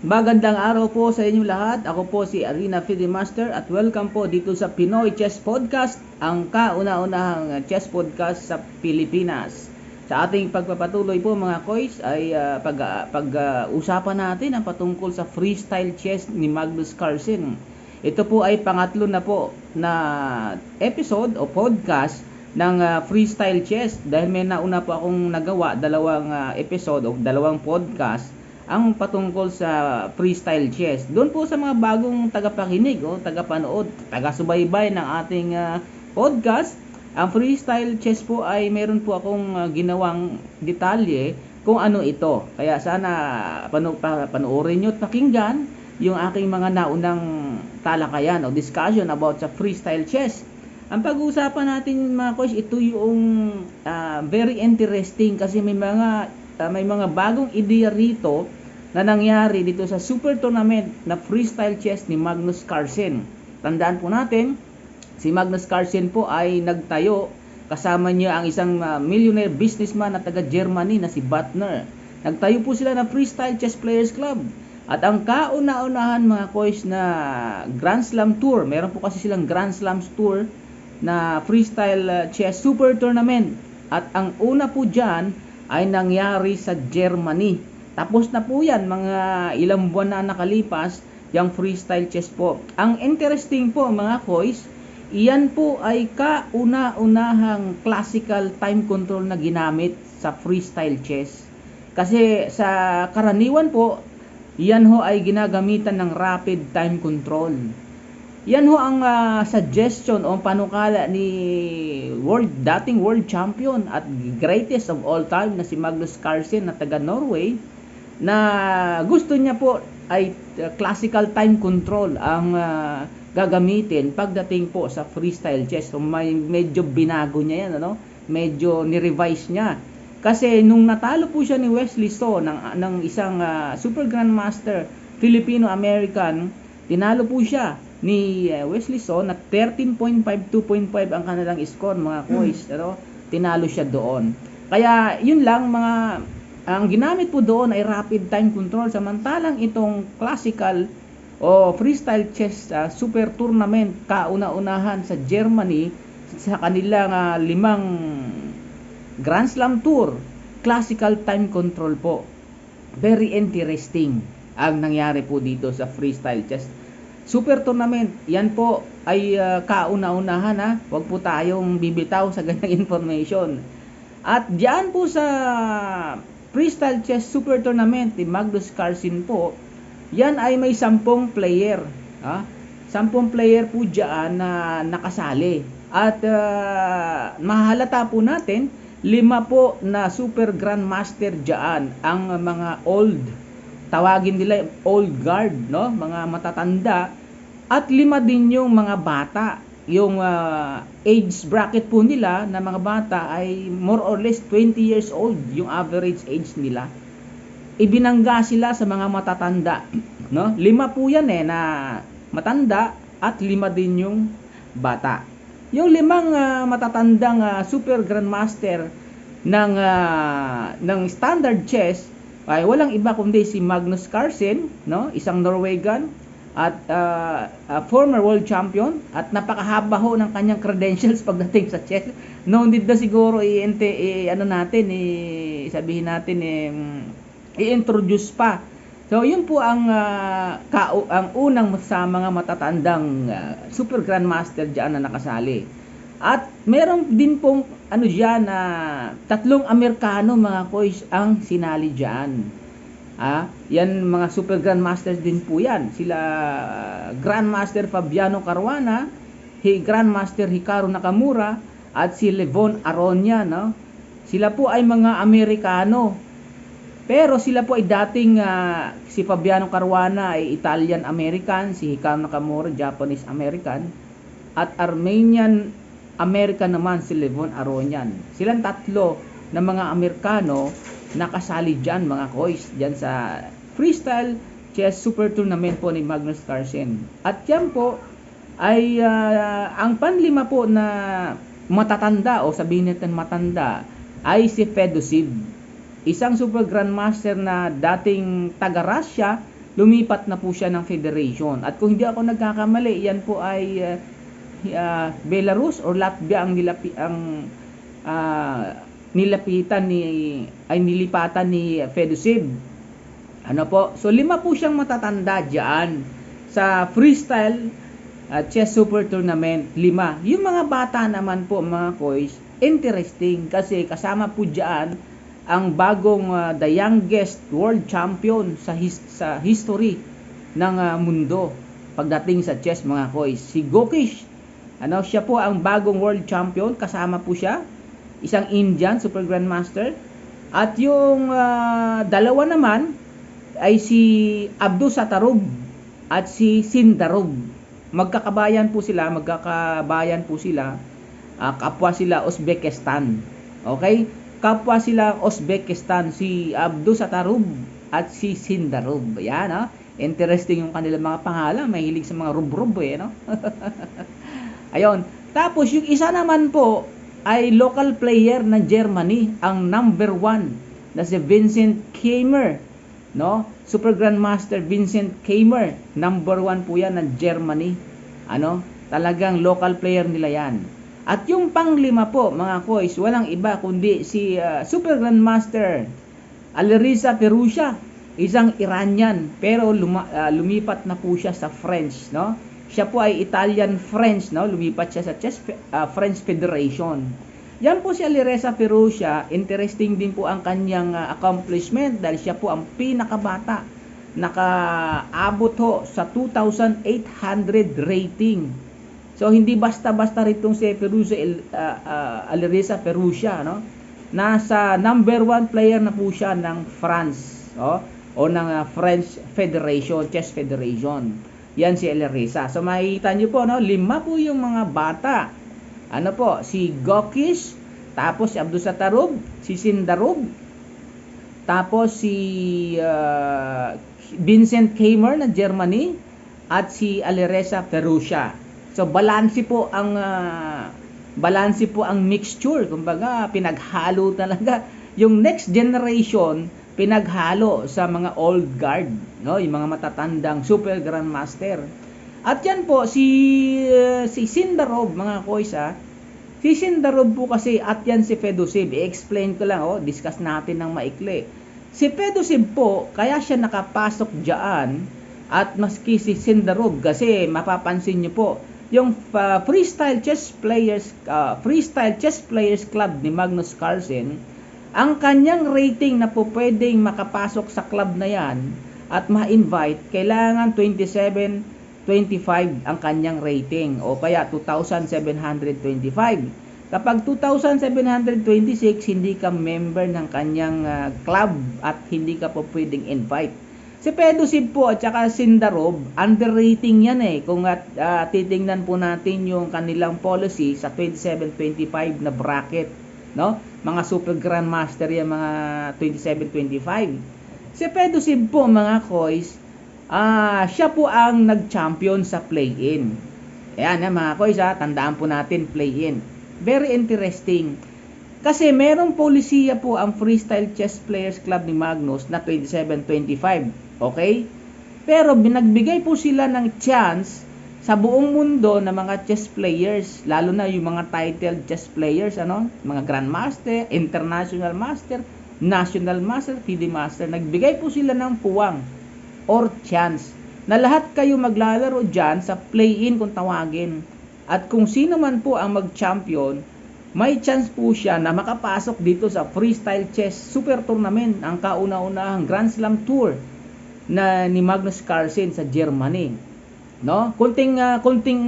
Magandang araw po sa inyong lahat. Ako po si Arena Master at welcome po dito sa Pinoy Chess Podcast, ang kauna-unahang chess podcast sa Pilipinas. Sa ating pagpapatuloy po mga koys ay uh, pag, uh, pag-usapan natin ang patungkol sa freestyle chess ni Magnus Carlsen. Ito po ay pangatlo na po na episode o podcast ng uh, freestyle chess dahil may nauna po akong nagawa dalawang uh, episode o dalawang podcast ang patungkol sa freestyle chess. Doon po sa mga bagong tagapakinig o tagapanood, taga-subaybay ng ating uh, podcast, ang freestyle chess po ay meron po akong uh, ginawang detalye kung ano ito. Kaya sana panu pa panoorin nyo at pakinggan yung aking mga naunang talakayan o discussion about sa freestyle chess. Ang pag-uusapan natin mga coach, ito yung uh, very interesting kasi may mga uh, may mga bagong ideya rito na nangyari dito sa super tournament na freestyle chess ni Magnus Carlsen. Tandaan po natin, si Magnus Carlsen po ay nagtayo kasama niya ang isang uh, millionaire businessman na taga Germany na si Butner. Nagtayo po sila ng Freestyle Chess Players Club. At ang kauna-unahan mga koys na Grand Slam Tour, meron po kasi silang Grand Slam Tour na Freestyle uh, Chess Super Tournament. At ang una po dyan ay nangyari sa Germany tapos na po yan, mga ilang buwan na nakalipas, yung freestyle chess po. Ang interesting po mga koys, iyan po ay kauna-unahang classical time control na ginamit sa freestyle chess. Kasi sa karaniwan po, iyan ho ay ginagamitan ng rapid time control. Yan ho ang uh, suggestion o panukala ni world dating world champion at greatest of all time na si Magnus Carlsen na taga Norway na gusto niya po ay uh, classical time control ang uh, gagamitin pagdating po sa freestyle chess. So may medyo binago niya yan ano? Medyo ni-revise niya. Kasi nung natalo po siya ni Wesley So ng ng isang uh, Super Grandmaster Filipino-American, tinalo po siya ni uh, Wesley So na 13.5 2.5 ang kanilang score mga kois, hmm. ano? Tinalo siya doon. Kaya yun lang mga ang ginamit po doon ay rapid time control samantalang itong classical o freestyle chess uh, super tournament kauna-unahan sa Germany sa kanilang uh, limang Grand Slam Tour. Classical time control po. Very interesting ang nangyari po dito sa freestyle chess. Super tournament yan po ay uh, kauna-unahan ha wag po tayong bibitaw sa ganyang information. At diyan po sa Freestyle Chess Super Tournament ni Magnus Carlsen po, yan ay may sampung player. Ha? Sampung player po dyan na nakasali. At uh, mahalata po natin, lima po na Super Grandmaster dyan ang mga old. Tawagin nila old guard, no? mga matatanda. At lima din yung mga bata yung uh, age bracket po nila na mga bata ay more or less 20 years old yung average age nila. Ibinangga sila sa mga matatanda no? Lima po yan eh na matanda at lima din yung bata. Yung limang uh, matatandang uh, super grandmaster ng uh, ng standard chess ay walang iba kundi si Magnus Carlsen no? Isang Norwegian at uh, uh, former world champion at napakahaba ho ng kanyang credentials pagdating sa chess. No need na siguro i-ente i, ano natin i sabihin natin eh, i-introduce pa. So yun po ang uh, ka, ang unang sa mga matatandang uh, super grandmaster diyan na nakasali. At meron din pong ano diyan na uh, tatlong Amerikano mga koys ang sinali diyan. Ah, yan mga super grandmasters din po yan. Sila Grandmaster Fabiano Caruana, hi Grandmaster Hikaru Nakamura at si Levon Aronia, no? Sila po ay mga Amerikano. Pero sila po ay dating uh, si Fabiano Caruana ay Italian American, si Hikaru Nakamura Japanese American at Armenian American naman si Levon Aronian. Silang tatlo na mga Amerikano nakasali dyan mga koys dyan sa freestyle chess super tournament po ni Magnus Carlsen at yan po ay uh, ang panlima po na matatanda o sabihin natin matanda ay si Fedosiv isang super grandmaster na dating taga Russia lumipat na po siya ng federation. At kung hindi ako nagkakamali, yan po ay uh, uh, Belarus or Latvia ang nilapi ang uh, nilapitan ni ay nilipatan ni Fedusib. Ano po? So lima po siyang matatanda diyan sa freestyle uh, chess super tournament. Lima. Yung mga bata naman po mga koys, interesting kasi kasama po diyan ang bagong uh, the youngest world champion sa his, sa history ng uh, mundo pagdating sa chess mga koys. Si Gokish. Ano, siya po ang bagong world champion, kasama po siya isang Indian super grandmaster at yung uh, dalawa naman ay si Abdul Satarub at si Sindarub. Magkakabayan po sila, magkakabayan po sila. Uh, kapwa sila Uzbekistan. Okay? Kapwa sila Uzbekistan si Abdul Satarub at si Sindarub. Yan, no? Interesting yung kanilang mga pangalan. Mahilig sa mga rub-rub eh, no? Ayun. Tapos yung isa naman po ay local player ng Germany, ang number one na si Vincent Keimer. No? Super Grandmaster Vincent Keimer. Number one po yan ng Germany. Ano? Talagang local player nila yan. At yung panglima po, mga koys, walang iba kundi si uh, Super Grandmaster Alirisa Perusia, isang Iranian, pero luma, uh, lumipat na po siya sa French, no? Siya po ay Italian-French, no? Lumipat siya sa Chess uh, French Federation. Yan po si Alireza Perusia, interesting din po ang kanyang uh, accomplishment dahil siya po ang pinakabata nakaabot ho sa 2,800 rating. So hindi basta-basta ritong si Perusia uh, uh, Alireza Perusia, no? Nasa number one player na po siya ng France, oh, o ng uh, French Federation, Chess Federation. Yan si Elerisa. So makikita nyo po, no, lima po yung mga bata. Ano po, si Gokish, tapos si Abdul Satarub, si Sindarub, tapos si uh, Vincent Kamer na Germany, at si Aleresa Perusia. So balansi po ang uh, balansi po ang mixture, kumbaga pinaghalo talaga yung next generation pinaghalo sa mga old guard, no? Yung mga matatandang super grandmaster. At yan po si uh, si Sindarov mga koysa, si Sindarov po kasi at yan si Fedosib. I-explain ko lang, oh, discuss natin ng maikli. Si Fedosib po, kaya siya nakapasok diyan at maski si Sindarov kasi mapapansin niyo po yung uh, freestyle chess players uh, freestyle chess players club ni Magnus Carlsen ang kanyang rating na po pwedeng makapasok sa club na yan at ma-invite, kailangan 27, 25 ang kanyang rating o kaya 2,725. Kapag 2,726, hindi ka member ng kanyang uh, club at hindi ka po pwedeng invite. Si Pedosib po at saka Sindarob, underrating yan eh. Kung at, uh, titingnan po natin yung kanilang policy sa 27-25 na bracket no? Mga super grandmaster yan, mga 27-25. Si Pedro Sib po, mga koys, ah, siya po ang nag-champion sa play-in. Ayan, yan, mga koys, ha, tandaan po natin, play-in. Very interesting. Kasi merong polisiya po ang Freestyle Chess Players Club ni Magnus na 27-25. Okay? Pero binagbigay po sila ng chance sa buong mundo ng mga chess players, lalo na yung mga titled chess players, ano, mga grandmaster, international master, national master, FIDE master, nagbigay po sila ng puwang or chance na lahat kayo maglalaro dyan sa play-in kung tawagin. At kung sino man po ang mag-champion, may chance po siya na makapasok dito sa Freestyle Chess Super Tournament, ang kauna-unahang Grand Slam Tour na ni Magnus Carlsen sa Germany. No? Kunting uh, kunting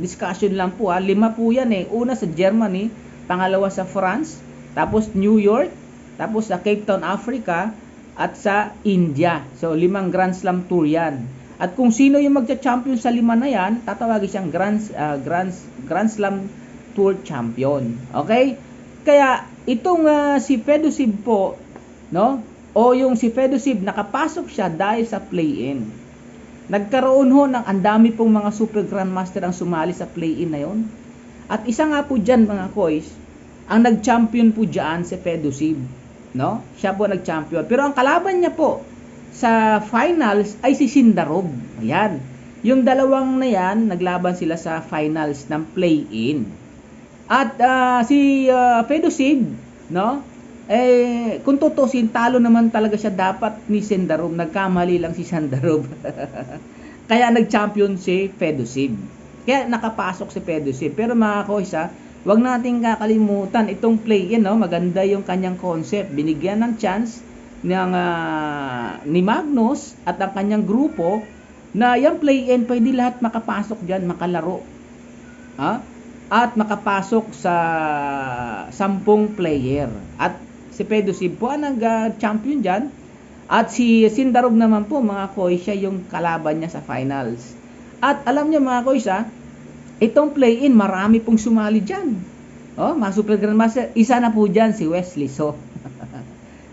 discussion lang po ha. Lima po 'yan eh. Una sa Germany, pangalawa sa France, tapos New York, tapos sa Cape Town, Africa, at sa India. So limang Grand Slam tour 'yan. At kung sino yung magcha-champion sa lima na 'yan, tatawagin siyang Grand uh, Grand Grand Slam Tour champion. Okay? Kaya itong uh, si Fedosib po, no? O yung si Fedosib nakapasok siya dahil sa play-in. Nagkaroon ho ng andami pong mga super grandmaster ang sumali sa play-in na yon. At isa nga po dyan mga koys, ang nag-champion po dyan si Pedusib. No? Siya po nag-champion. Pero ang kalaban niya po, sa finals ay si Sindarov. Ayan. Yung dalawang na yan, naglaban sila sa finals ng play-in. At ah, si uh, Fedosig, no? Eh, kung tutusin, talo naman talaga siya dapat ni Sendarov. Nagkamali lang si Sendarov. Kaya nag-champion si Fedosig. Kaya nakapasok si Fedosig. Pero mga koisa, wag nating kakalimutan itong play-in, no? Maganda yung kanyang concept. Binigyan ng chance ng ah, ni Magnus at ang kanyang grupo na yung play-in pwede lahat makapasok diyan, makalaro. Ha? At makapasok sa sampung player. At si Pedro Sib po ang nag-champion diyan. At si Sindarov naman po, mga koy, siya yung kalaban niya sa finals. At alam niyo mga koy, sa itong play-in, marami pong sumali diyan. Oh, mga Super Grandmaster, isa na po diyan si Wesley So.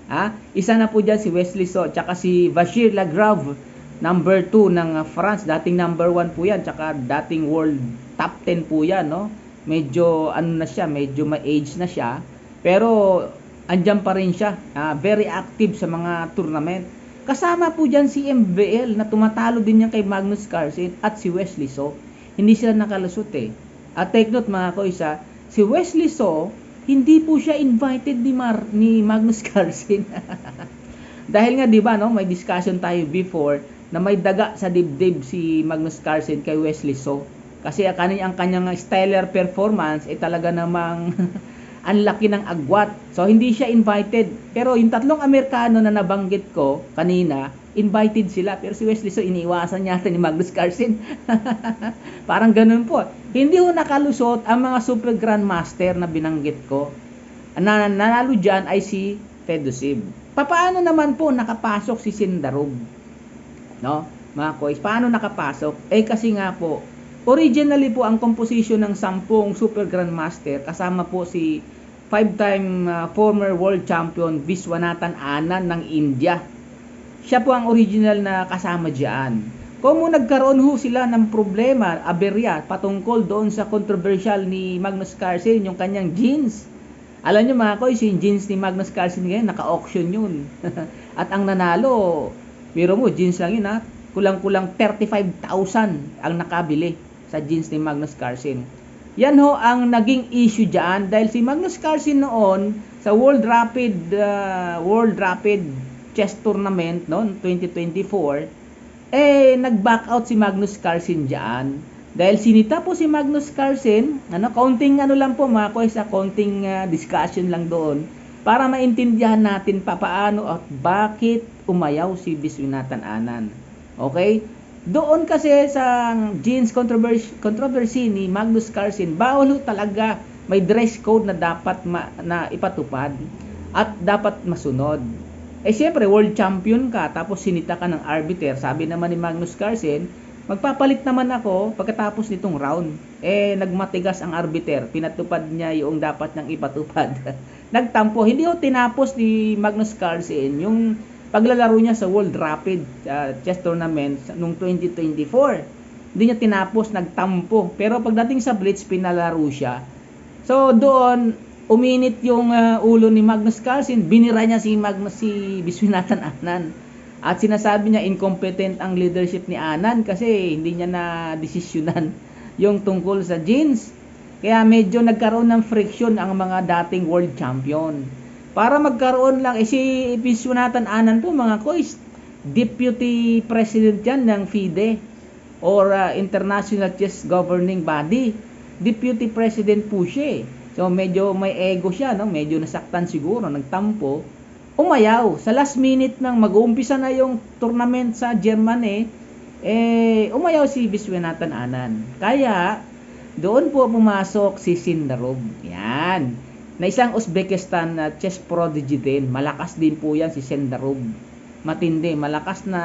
Ha? Isa na po dyan si Wesley So, tsaka si Bashir Lagrave, number 2 ng France. Dating number 1 po yan, tsaka dating world top 10 po yan, no? Medyo, ano na siya, medyo ma-age na siya. Pero, andyan pa rin siya. ah, very active sa mga tournament. Kasama po dyan si MBL na tumatalo din niya kay Magnus Carlsen at si Wesley So. Hindi sila nakalusot eh. At take note mga koisa, si Wesley So, hindi po siya invited ni, Mar ni Magnus Carlsen. Dahil nga 'di ba no, may discussion tayo before na may daga sa dibdib si Magnus Carlsen kay Wesley So. Kasi ang kanyang, ang kanyang stellar performance ay talaga namang ang laki ng agwat. So hindi siya invited. Pero yung tatlong Amerikano na nabanggit ko kanina, invited sila. Pero si Wesley So iniiwasan niya ni Magnus Carlsen. Parang ganun po. Hindi ho nakalusot ang mga super grandmaster na binanggit ko. Na nanalo dyan ay si Fedosib. Paano naman po nakapasok si Sindarov? No? Mga kois, paano nakapasok? Eh kasi nga po, originally po ang composition ng sampung super grandmaster kasama po si five-time uh, former world champion Viswanathan Anand ng India. Siya po ang original na kasama diyan. Kung nagkaroon ho sila ng problema, aberya, patungkol doon sa controversial ni Magnus Carlsen, yung kanyang jeans. Alam niyo mga kois, yung jeans ni Magnus Carlsen ngayon, naka-auction yun. At ang nanalo, biro mo, jeans lang yun ha, kulang-kulang 35,000 ang nakabili sa jeans ni Magnus Carlsen. Yan ho ang naging issue diyan dahil si Magnus Carlsen noon sa World Rapid uh, World Rapid Chess Tournament no 2024 eh nag-back out si Magnus Carlsen diyan dahil sinita po si Magnus Carlsen ano counting ano lang po mga ko sa counting uh, discussion lang doon para maintindihan natin pa paano at bakit umayaw si Biswinatan Anan okay doon kasi sa jeans controversy, controversy ni Magnus Carlsen, bawal talaga may dress code na dapat ma, na ipatupad at dapat masunod. Eh siyempre, world champion ka, tapos sinita ka ng arbiter. Sabi naman ni Magnus Carlsen, magpapalit naman ako pagkatapos nitong round. Eh, nagmatigas ang arbiter. Pinatupad niya yung dapat niyang ipatupad. Nagtampo. Hindi ho tinapos ni Magnus Carlsen yung paglalaro niya sa World Rapid uh, Chess Tournament noong 2024. Hindi niya tinapos, nagtampo. Pero pagdating sa Blitz, pinalaro siya. So doon, uminit yung uh, ulo ni Magnus Carlsen, binira niya si Magnus si Biswinatan Anan. At sinasabi niya incompetent ang leadership ni Anan kasi hindi niya na desisyonan yung tungkol sa jeans. Kaya medyo nagkaroon ng friction ang mga dating world champion. Para magkaroon lang, eh si Biswinatan Anan po mga kois, deputy president yan ng FIDE or uh, International Chess Governing Body. Deputy president po siya eh. So medyo may ego siya, no? medyo nasaktan siguro, nagtampo. Umayaw, sa last minute nang mag-uumpisa na yung tournament sa Germany, eh, umayaw si Biswinatan Anan. Kaya, doon po pumasok si Sindarov. Yan na isang Uzbekistan na chess prodigy din. Malakas din po yan si Sendarov. Matindi, malakas na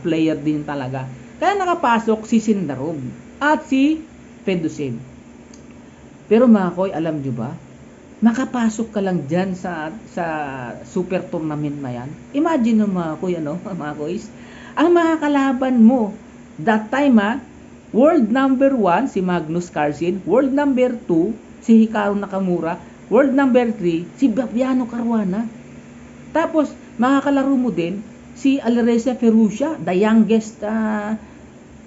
player din talaga. Kaya nakapasok si Sendarov at si Fedusev. Pero mga koy, alam nyo ba? Makapasok ka lang dyan sa, sa super tournament na yan. Imagine mo mga koy, ano, mga koys, ang mga kalaban mo, that time ha, world number 1 si Magnus Carlsen, world number 2 si Hikaru Nakamura, World number 3, si Babiano Caruana. Tapos, makakalaro mo din si Alireza Ferrucia, the youngest uh,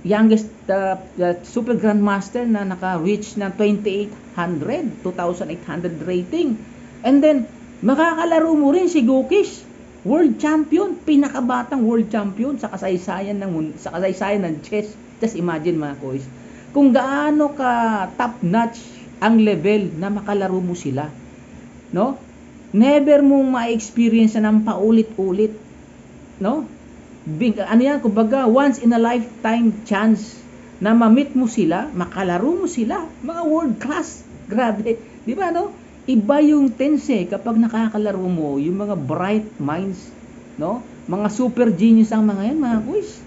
youngest uh, uh, super grandmaster na naka-reach ng 2800, 2800 rating. And then makakalaro mo rin si Gokish, world champion, pinakabatang world champion sa kasaysayan ng sa kasaysayan ng chess. Just imagine mga kois, kung gaano ka top notch ang level na makalaro mo sila. No? Never mong ma-experience na ng paulit-ulit no? Big, ano yan, kumbaga, once in a lifetime chance na ma-meet mo sila, makalaro mo sila, mga world class. Grabe, di ba no? Iba yung tense eh, kapag nakakalaro mo, yung mga bright minds, no? Mga super genius ang mga yan, mga boys.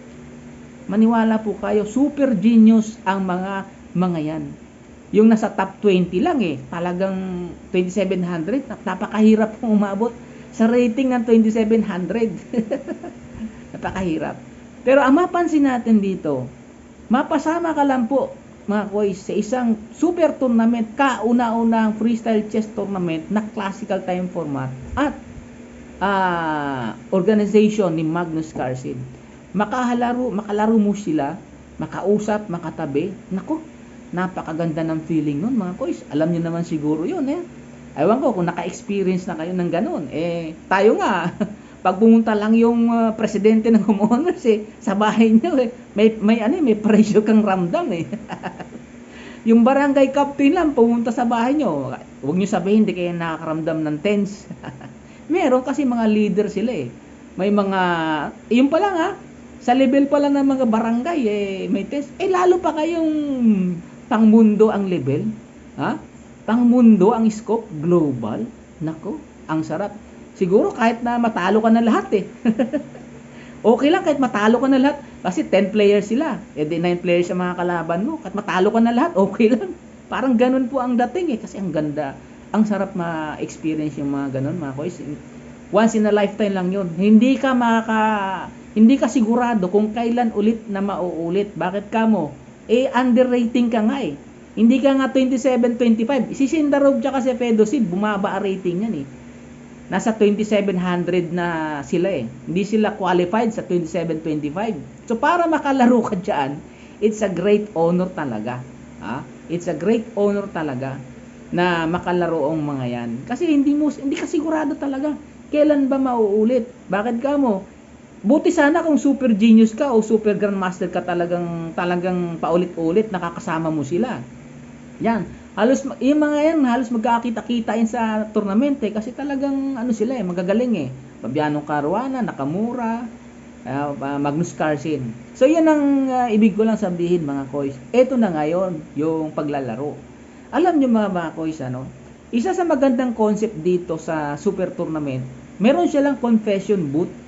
Maniwala po kayo, super genius ang mga mga yan. Yung nasa top 20 lang eh, talagang 2700, napakahirap pong umabot sa rating ng 2700. Napakahirap. Pero ang mapansin natin dito, mapasama ka lang po mga koys sa isang super tournament, kauna-unang freestyle chess tournament na classical time format at uh, organization ni Magnus Carlsen. Makahalaro, makalaro mo sila, makausap, makatabi. Nako, napakaganda ng feeling nun mga koys. Alam niyo naman siguro yun eh. Ewan ko kung naka-experience na kayo ng ganun. Eh, tayo nga, pag pumunta lang yung uh, presidente ng homeowners eh, sa bahay niyo eh, may, may, ano, eh, may pressure kang ramdam eh. yung barangay captain lang pumunta sa bahay niyo, huwag niyo sabihin hindi kayo nakakaramdam ng tense. Meron kasi mga leader sila eh. May mga, yun pa lang ha, sa level pa lang ng mga barangay eh, may tense. Eh lalo pa kayong pangmundo ang level. Ha? pang mundo ang scope, global. Nako, ang sarap. Siguro kahit na matalo ka na lahat eh. okay lang kahit matalo ka na lahat. Kasi 10 players sila. E di 9 players ang mga kalaban mo. Kahit matalo ka na lahat, okay lang. Parang ganun po ang dating eh. Kasi ang ganda. Ang sarap ma-experience yung mga ganun mga kois. Once in a lifetime lang yun. Hindi ka maka... Hindi ka sigurado kung kailan ulit na mauulit. Bakit ka mo? Eh, underrating ka nga eh. Hindi ka nga 27-25. Si Sindarov tsaka si Fedosid, bumaba ang rating yan eh. Nasa 2700 na sila eh. Hindi sila qualified sa 27-25. So para makalaro ka dyan, it's a great honor talaga. Ha? It's a great honor talaga na makalaro ang mga yan. Kasi hindi mo hindi ka sigurado talaga kailan ba mauulit. Bakit ka mo? Buti sana kung super genius ka o super grandmaster ka talagang talagang paulit-ulit nakakasama mo sila. Yan. Halos yung mga yan halos magkakita-kita yan sa tournament eh kasi talagang ano sila eh magagaling eh. Fabiano Caruana, Nakamura, uh, Magnus Carlsen. So yan ang uh, ibig ko lang sabihin mga koys. Ito na ngayon yung paglalaro. Alam niyo mga mga koys ano, isa sa magandang concept dito sa super tournament, meron silang confession booth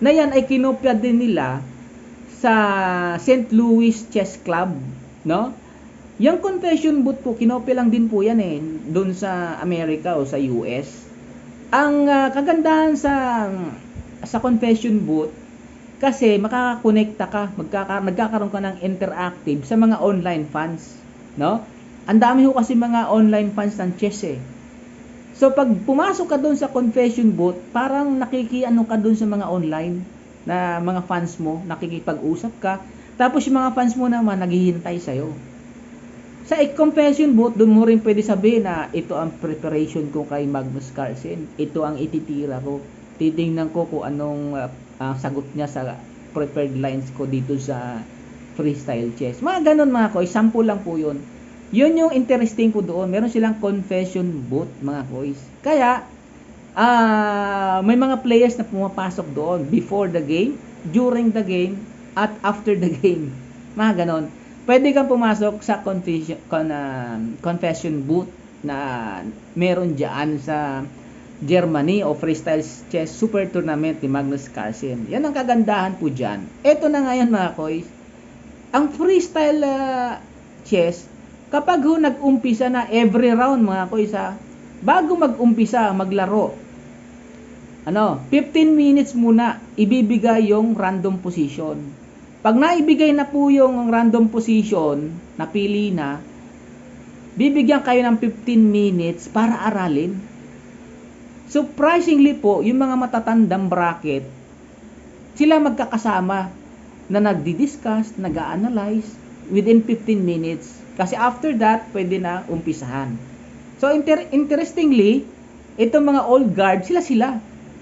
na yan ay kinopya din nila sa St. Louis Chess Club, no? Yung confession booth po, kinopya lang din po yan eh, doon sa Amerika o sa US. Ang uh, kagandahan sa sa confession booth, kasi makakakonekta ka, magkaka, nagkakaroon ka ng interactive sa mga online fans. No? Ang dami ho kasi mga online fans ng chess eh. So pag pumasok ka doon sa confession booth, parang nakikiano ka doon sa mga online na mga fans mo, nakikipag-usap ka. Tapos yung mga fans mo naman naghihintay sa'yo. Sa confession booth, doon mo rin pwede sabihin na ito ang preparation ko kay Magnus Carlsen. Ito ang ititira ko. Titingnan ko kung anong uh, uh, sagot niya sa prepared lines ko dito sa freestyle chess. Mga ganun mga koy, sample lang po yun. Yun yung interesting ko doon. Meron silang confession booth mga koys. Kaya, uh, may mga players na pumapasok doon before the game, during the game, at after the game. Mga ganon pwede kang pumasok sa confession, con, uh, confession booth na meron diyan sa Germany o Freestyle Chess Super Tournament ni Magnus Carlsen. Yan ang kagandahan po diyan. Ito na ngayon mga koys. Ang freestyle uh, chess, kapag ho nag-umpisa na every round mga koys ha, bago mag-umpisa maglaro, ano, 15 minutes muna ibibigay yung random position pag naibigay na po yung random position, napili na, bibigyan kayo ng 15 minutes para aralin. Surprisingly po, yung mga matatandang bracket, sila magkakasama na nagdi-discuss, nag-analyze within 15 minutes. Kasi after that, pwede na umpisahan. So, inter- interestingly, itong mga old guard, sila-sila.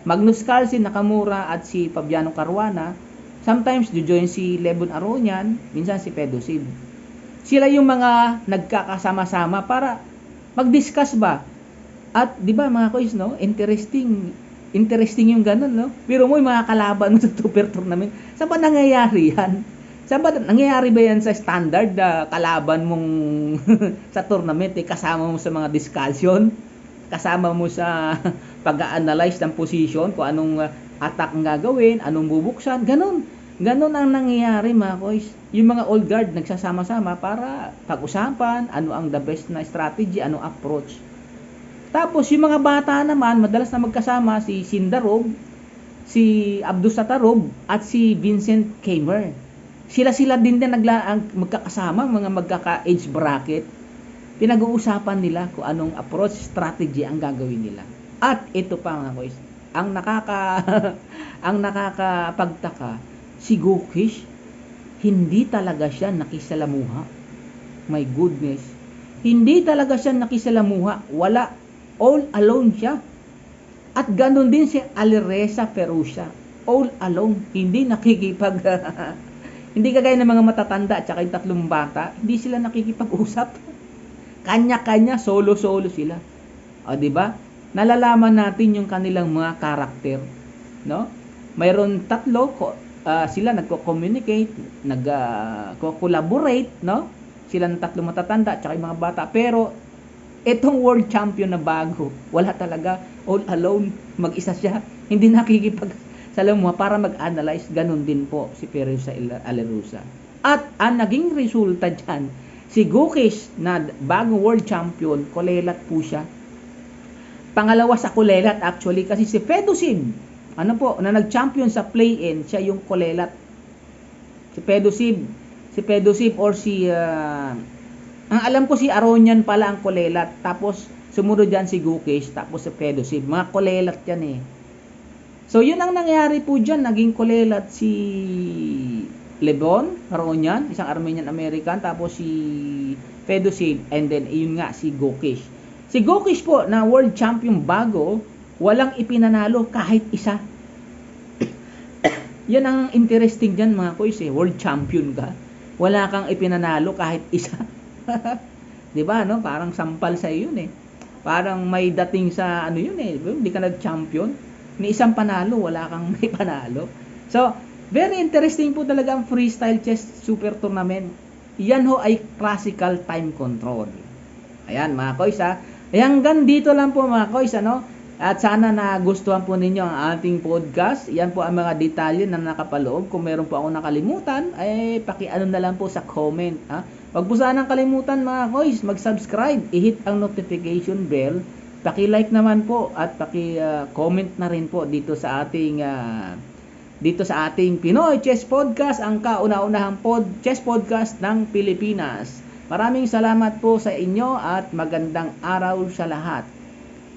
Magnus Carlsen, Nakamura, at si Fabiano Caruana. Sometimes, join si Lebon Aronian, minsan si Pedro Sid. Sila yung mga nagkakasama-sama para mag-discuss ba. At, di ba mga kois, no? Interesting interesting yung ganun, no? Pero mo yung mga kalaban mo sa super tournament, saan ba nangyayari yan? Saan ba, nangyayari ba yan sa standard na kalaban mong sa tournament, eh, kasama mo sa mga discussion? Kasama mo sa pag-analyze ng position, kung anong uh, attack ang gagawin, anong bubuksan, ganun. Ganun ang nangyayari mga kois. Yung mga old guard nagsasama-sama para pag-usapan ano ang the best na strategy, anong approach. Tapos yung mga bata naman, madalas na magkasama si Sindarog, si Abdus Satarog, at si Vincent Kamer. Sila-sila din din nagla ang magkakasama, mga magkaka-age bracket. Pinag-uusapan nila kung anong approach, strategy ang gagawin nila. At ito pa mga boys, ang nakaka ang nakakapagtaka, si Gokish, hindi talaga siya nakisalamuha. My goodness. Hindi talaga siya nakisalamuha. Wala all alone siya. At ganun din si Alireza Perusia. All alone. Hindi nakikipag... hindi kagaya ng mga matatanda at saka yung tatlong bata. Hindi sila nakikipag-usap. Kanya-kanya, solo-solo sila. O, di ba? Nalalaman natin yung kanilang mga karakter. No? Mayroon tatlo, uh, sila nagko-communicate, nag-collaborate, uh, no? Sila ng tatlo matatanda at saka yung mga bata. Pero Itong world champion na bago, wala talaga, all alone, mag-isa siya, hindi nakikipag salamuha para mag-analyze, ganun din po si Perusa Alerusa. At ang naging resulta dyan, si Gukish na bagong world champion, kulelat po siya. Pangalawa sa kulelat actually kasi si Fedosin, ano po, na nag-champion sa play-in, siya yung kulelat. Si Pedosib, si Pedosib or si uh, ang alam ko si Aronian pala ang kolelat. Tapos sumunod dyan si Gukish. Tapos si Pedosib. Mga kolelat yan eh. So yun ang nangyari po dyan. Naging kolelat si Lebon, Aronian, isang Armenian American. Tapos si Pedosib. And then yun nga si Gukish. Si Gukish po na world champion bago, walang ipinanalo kahit isa. yan ang interesting dyan mga koys eh. World champion ka. Wala kang ipinanalo kahit isa. 'Di ba no? Parang sampal sa iyo eh. Parang may dating sa ano yun eh. Hindi ka nag-champion. Ni isang panalo, wala kang may panalo. So, very interesting po talaga ang freestyle chess super tournament. Yan ho ay classical time control. Ayan mga koys ha. Hanggang dito lang po mga koys ano. At sana nagustuhan po ninyo ang ating podcast. Yan po ang mga detalye na nakapaloob. Kung meron po ako nakalimutan, ay paki-ano na lang po sa comment. Ha? Huwag po sanang kalimutan mga koys, mag-subscribe, i-hit ang notification bell. Paki-like naman po at paki-comment na rin po dito sa ating uh, dito sa ating Pinoy Chess Podcast, ang kauna-unahang pod, chess podcast ng Pilipinas. Maraming salamat po sa inyo at magandang araw sa lahat.